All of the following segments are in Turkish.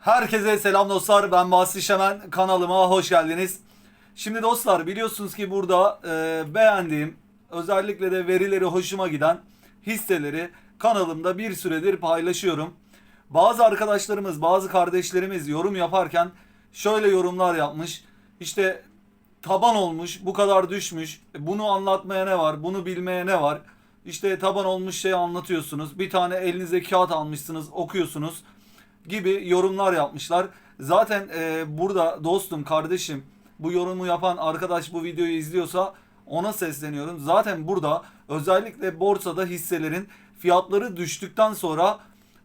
Herkese selam dostlar. Ben Basri Şemen. Kanalıma hoş geldiniz. Şimdi dostlar biliyorsunuz ki burada e, beğendiğim, özellikle de verileri hoşuma giden hisseleri kanalımda bir süredir paylaşıyorum. Bazı arkadaşlarımız, bazı kardeşlerimiz yorum yaparken şöyle yorumlar yapmış. İşte taban olmuş, bu kadar düşmüş. Bunu anlatmaya ne var? Bunu bilmeye ne var? İşte taban olmuş şeyi anlatıyorsunuz. Bir tane elinize kağıt almışsınız, okuyorsunuz gibi yorumlar yapmışlar. Zaten e, burada dostum, kardeşim bu yorumu yapan arkadaş bu videoyu izliyorsa ona sesleniyorum. Zaten burada özellikle borsada hisselerin fiyatları düştükten sonra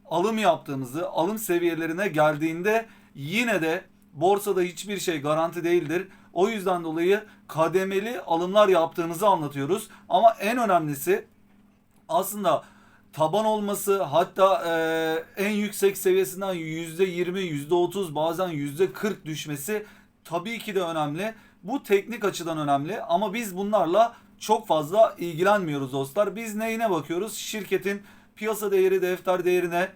alım yaptığımızı, alım seviyelerine geldiğinde yine de borsada hiçbir şey garanti değildir. O yüzden dolayı kademeli alımlar yaptığımızı anlatıyoruz. Ama en önemlisi aslında taban olması hatta e, en yüksek seviyesinden %20, %30 bazen %40 düşmesi tabii ki de önemli. Bu teknik açıdan önemli ama biz bunlarla çok fazla ilgilenmiyoruz dostlar. Biz neyine bakıyoruz? Şirketin piyasa değeri, defter değerine,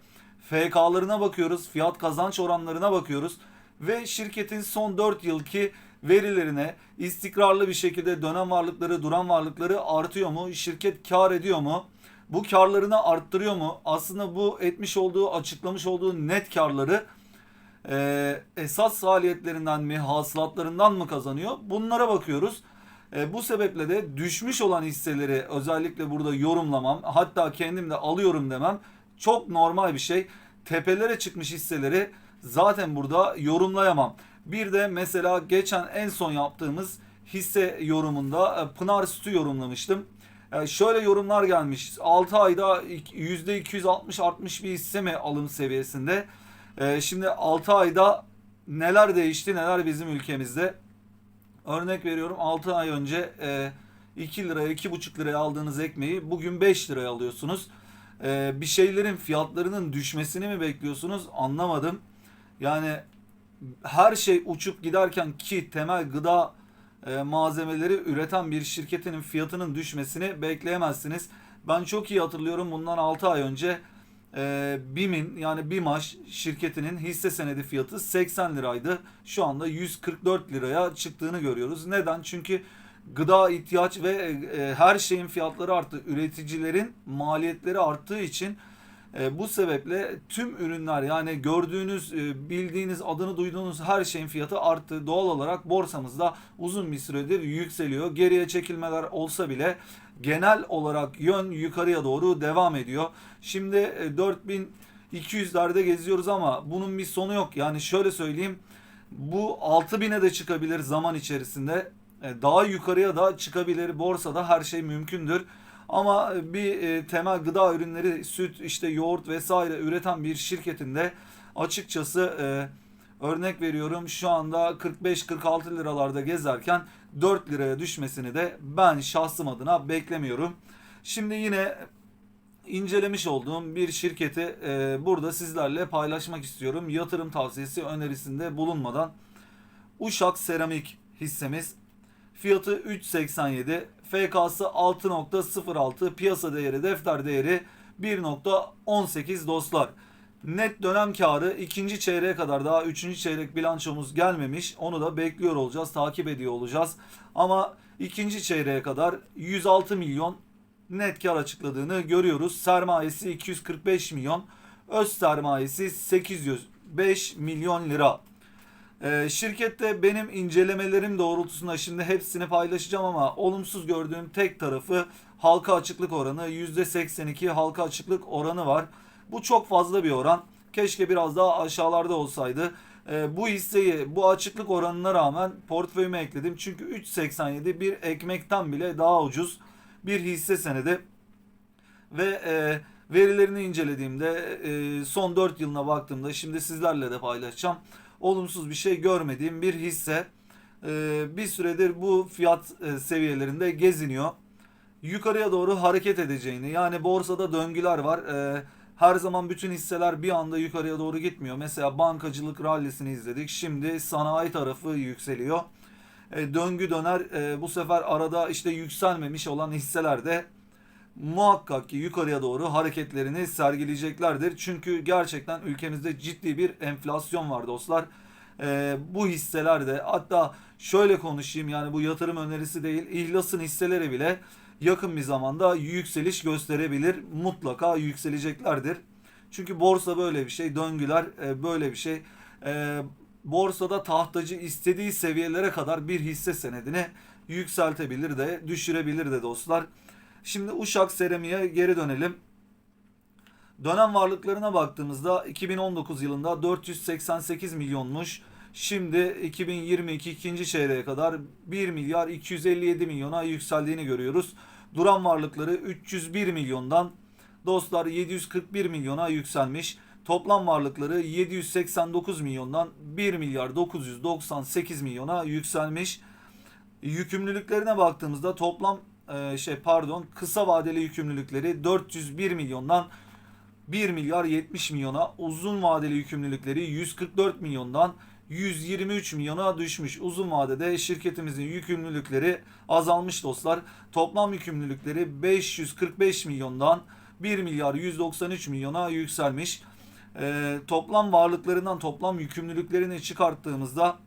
FK'larına bakıyoruz, fiyat kazanç oranlarına bakıyoruz ve şirketin son 4 yılki verilerine istikrarlı bir şekilde dönem varlıkları, duran varlıkları artıyor mu? Şirket kar ediyor mu? Bu karlarını arttırıyor mu? Aslında bu etmiş olduğu, açıklamış olduğu net karları e, esas faaliyetlerinden mi, hasılatlarından mı kazanıyor? Bunlara bakıyoruz. E, bu sebeple de düşmüş olan hisseleri özellikle burada yorumlamam, hatta kendim de alıyorum demem çok normal bir şey. Tepelere çıkmış hisseleri zaten burada yorumlayamam. Bir de mesela geçen en son yaptığımız hisse yorumunda e, Pınar Sütü yorumlamıştım. E, şöyle yorumlar gelmiş. 6 ayda %260 artmış bir hisse mi alım seviyesinde? E, şimdi 6 ayda neler değişti neler bizim ülkemizde? Örnek veriyorum 6 ay önce e, 2 liraya 2,5 liraya aldığınız ekmeği bugün 5 liraya alıyorsunuz. E, bir şeylerin fiyatlarının düşmesini mi bekliyorsunuz anlamadım. Yani her şey uçup giderken ki temel gıda e, malzemeleri üreten bir şirketinin fiyatının düşmesini bekleyemezsiniz. Ben çok iyi hatırlıyorum bundan 6 ay önce e, BİM'in yani BİMAŞ şirketinin hisse senedi fiyatı 80 liraydı. Şu anda 144 liraya çıktığını görüyoruz. Neden? Çünkü gıda ihtiyaç ve e, her şeyin fiyatları arttı. Üreticilerin maliyetleri arttığı için e, bu sebeple tüm ürünler yani gördüğünüz, e, bildiğiniz, adını duyduğunuz her şeyin fiyatı arttı. Doğal olarak borsamızda uzun bir süredir yükseliyor. Geriye çekilmeler olsa bile genel olarak yön yukarıya doğru devam ediyor. Şimdi e, 4200'lerde geziyoruz ama bunun bir sonu yok. Yani şöyle söyleyeyim. Bu 6000'e de çıkabilir zaman içerisinde. E, Daha yukarıya da çıkabilir. Borsada her şey mümkündür. Ama bir e, temel gıda ürünleri, süt, işte yoğurt vesaire üreten bir şirketinde açıkçası e, örnek veriyorum şu anda 45-46 liralarda gezerken 4 liraya düşmesini de ben şahsım adına beklemiyorum. Şimdi yine incelemiş olduğum bir şirketi e, burada sizlerle paylaşmak istiyorum. Yatırım tavsiyesi önerisinde bulunmadan Uşak Seramik hissemiz fiyatı 3.87 FK'sı 6.06 piyasa değeri defter değeri 1.18 dostlar. Net dönem karı ikinci çeyreğe kadar daha üçüncü çeyrek bilançomuz gelmemiş. Onu da bekliyor olacağız, takip ediyor olacağız. Ama ikinci çeyreğe kadar 106 milyon net kar açıkladığını görüyoruz. Sermayesi 245 milyon, öz sermayesi 805 milyon lira. Ee, şirkette benim incelemelerim doğrultusunda şimdi hepsini paylaşacağım ama olumsuz gördüğüm tek tarafı halka açıklık oranı. %82 halka açıklık oranı var. Bu çok fazla bir oran. Keşke biraz daha aşağılarda olsaydı. Ee, bu hisseyi bu açıklık oranına rağmen portföyüme ekledim. Çünkü 3.87 bir ekmekten bile daha ucuz bir hisse senedi. Ve e, verilerini incelediğimde e, son 4 yılına baktığımda şimdi sizlerle de paylaşacağım. Olumsuz bir şey görmediğim bir hisse e, bir süredir bu fiyat e, seviyelerinde geziniyor. Yukarıya doğru hareket edeceğini yani borsada döngüler var. E, her zaman bütün hisseler bir anda yukarıya doğru gitmiyor. Mesela bankacılık rallisini izledik. Şimdi sanayi tarafı yükseliyor. E, döngü döner. E, bu sefer arada işte yükselmemiş olan hisselerde muhakkak ki yukarıya doğru hareketlerini sergileyeceklerdir. Çünkü gerçekten ülkemizde ciddi bir enflasyon var dostlar. Ee, bu hisselerde hatta şöyle konuşayım yani bu yatırım önerisi değil İhlas'ın hisseleri bile yakın bir zamanda yükseliş gösterebilir. Mutlaka yükseleceklerdir. Çünkü borsa böyle bir şey, döngüler e, böyle bir şey. E, borsada tahtacı istediği seviyelere kadar bir hisse senedini yükseltebilir de düşürebilir de dostlar. Şimdi Uşak Seramiğe geri dönelim. Dönem varlıklarına baktığımızda 2019 yılında 488 milyonmuş. Şimdi 2022 ikinci çeyreğe kadar 1 milyar 257 milyona yükseldiğini görüyoruz. Duran varlıkları 301 milyondan dostlar 741 milyona yükselmiş. Toplam varlıkları 789 milyondan 1 milyar 998 milyona yükselmiş. Yükümlülüklerine baktığımızda toplam e, şey pardon kısa vadeli yükümlülükleri 401 milyondan 1 milyar 70 milyona uzun vadeli yükümlülükleri 144 milyondan 123 milyona düşmüş. Uzun vadede şirketimizin yükümlülükleri azalmış dostlar. Toplam yükümlülükleri 545 milyondan 1 milyar 193 milyona yükselmiş. Ee, toplam varlıklarından toplam yükümlülüklerini çıkarttığımızda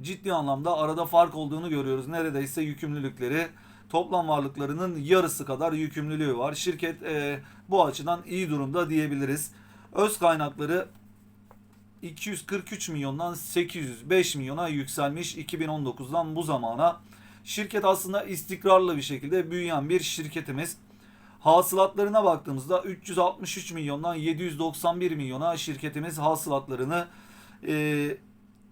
ciddi anlamda arada fark olduğunu görüyoruz. Neredeyse yükümlülükleri toplam varlıklarının yarısı kadar yükümlülüğü var. Şirket e, bu açıdan iyi durumda diyebiliriz. Öz kaynakları 243 milyondan 805 milyona yükselmiş 2019'dan bu zamana. Şirket aslında istikrarlı bir şekilde büyüyen bir şirketimiz. Hasılatlarına baktığımızda 363 milyondan 791 milyona şirketimiz hasılatlarını e,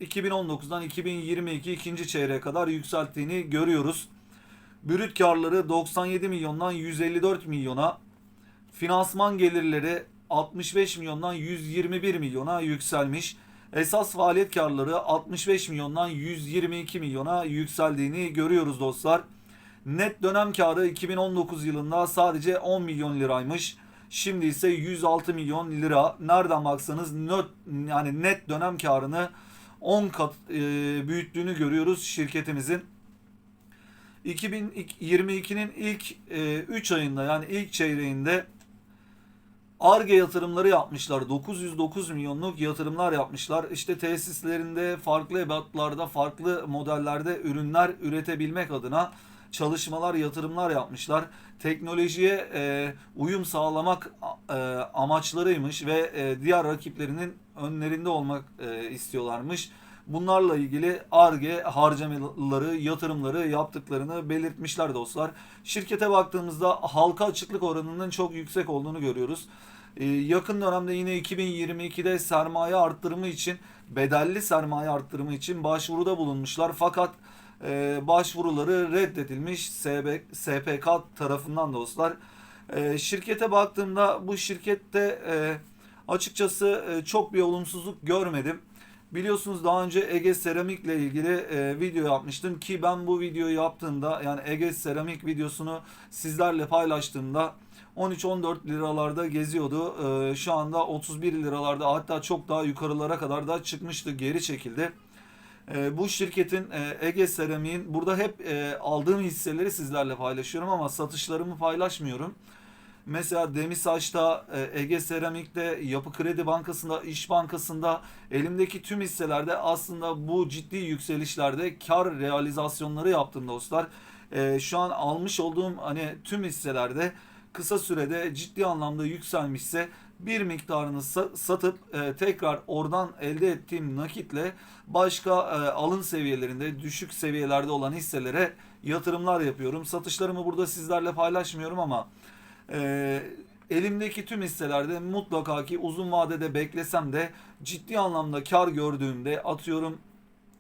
2019'dan 2022 ikinci çeyreğe kadar yükselttiğini görüyoruz. Brüt karları 97 milyondan 154 milyona, finansman gelirleri 65 milyondan 121 milyona yükselmiş. Esas faaliyet karları 65 milyondan 122 milyona yükseldiğini görüyoruz dostlar. Net dönem karı 2019 yılında sadece 10 milyon liraymış. Şimdi ise 106 milyon lira. Nereden baksanız net, yani net dönem karını 10 kat e, büyüttüğünü görüyoruz şirketimizin. 2022'nin ilk 3 ayında yani ilk çeyreğinde ARGE yatırımları yapmışlar. 909 milyonluk yatırımlar yapmışlar. İşte tesislerinde farklı ebatlarda, farklı modellerde ürünler üretebilmek adına çalışmalar, yatırımlar yapmışlar. Teknolojiye e, uyum sağlamak e, amaçlarıymış ve e, diğer rakiplerinin önlerinde olmak e, istiyorlarmış. Bunlarla ilgili ARGE harcamaları, yatırımları yaptıklarını belirtmişler dostlar. Şirkete baktığımızda halka açıklık oranının çok yüksek olduğunu görüyoruz. Ee, yakın dönemde yine 2022'de sermaye arttırımı için bedelli sermaye arttırımı için başvuruda bulunmuşlar. Fakat e, başvuruları reddedilmiş SPK tarafından dostlar. E, şirkete baktığımda bu şirkette e, açıkçası çok bir olumsuzluk görmedim. Biliyorsunuz daha önce Ege Seramik ile ilgili e, video yapmıştım ki ben bu videoyu yaptığımda yani Ege Seramik videosunu sizlerle paylaştığımda 13-14 liralarda geziyordu. E, şu anda 31 liralarda hatta çok daha yukarılara kadar da çıkmıştı geri çekildi. E, bu şirketin e, Ege Seramik'in burada hep e, aldığım hisseleri sizlerle paylaşıyorum ama satışlarımı paylaşmıyorum. Mesela Demisaç'ta, e, Ege Seramik'te, Yapı Kredi Bankası'nda, İş Bankası'nda elimdeki tüm hisselerde aslında bu ciddi yükselişlerde kar realizasyonları yaptım dostlar. E, Şu an almış olduğum hani tüm hisselerde kısa sürede ciddi anlamda yükselmişse bir miktarını sa- satıp e, tekrar oradan elde ettiğim nakitle başka alın seviyelerinde düşük seviyelerde olan hisselere yatırımlar yapıyorum. Satışlarımı burada sizlerle paylaşmıyorum ama e, elimdeki tüm hisselerde mutlaka ki uzun vadede beklesem de ciddi anlamda kar gördüğümde atıyorum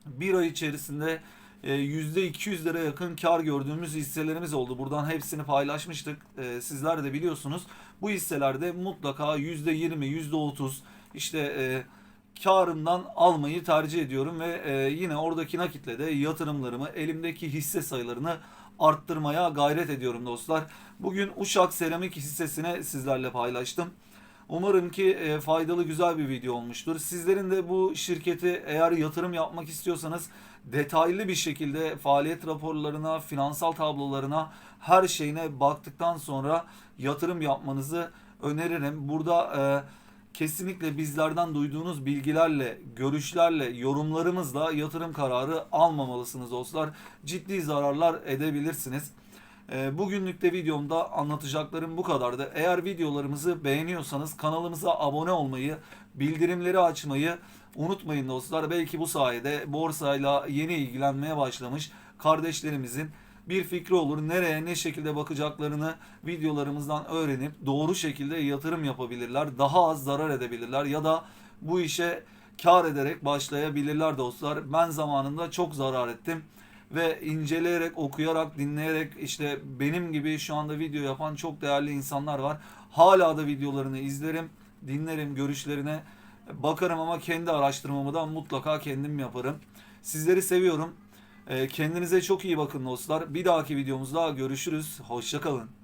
bir ay içerisinde e, %200 lira yakın kar gördüğümüz hisselerimiz oldu. Buradan hepsini paylaşmıştık. E, sizler de biliyorsunuz. Bu hisselerde mutlaka %20, %30 işte e, karımdan almayı tercih ediyorum ve e, yine oradaki nakitle de yatırımlarımı, elimdeki hisse sayılarını arttırmaya gayret ediyorum dostlar. Bugün Uşak Seramik hissesine sizlerle paylaştım. Umarım ki e, faydalı güzel bir video olmuştur. Sizlerin de bu şirketi eğer yatırım yapmak istiyorsanız detaylı bir şekilde faaliyet raporlarına, finansal tablolarına, her şeyine baktıktan sonra yatırım yapmanızı öneririm. Burada e, kesinlikle bizlerden duyduğunuz bilgilerle, görüşlerle, yorumlarımızla yatırım kararı almamalısınız dostlar. Ciddi zararlar edebilirsiniz. Ee, Bugünlük de videomda anlatacaklarım bu kadardı. Eğer videolarımızı beğeniyorsanız kanalımıza abone olmayı, bildirimleri açmayı unutmayın dostlar. Belki bu sayede borsayla yeni ilgilenmeye başlamış kardeşlerimizin bir fikri olur. Nereye ne şekilde bakacaklarını videolarımızdan öğrenip doğru şekilde yatırım yapabilirler. Daha az zarar edebilirler ya da bu işe kar ederek başlayabilirler dostlar. Ben zamanında çok zarar ettim ve inceleyerek, okuyarak, dinleyerek işte benim gibi şu anda video yapan çok değerli insanlar var. Hala da videolarını izlerim, dinlerim, görüşlerine bakarım ama kendi araştırmamı da mutlaka kendim yaparım. Sizleri seviyorum. Ee, Kendinize çok iyi bakın dostlar. Bir dahaki videomuzda görüşürüz. Hoşçakalın.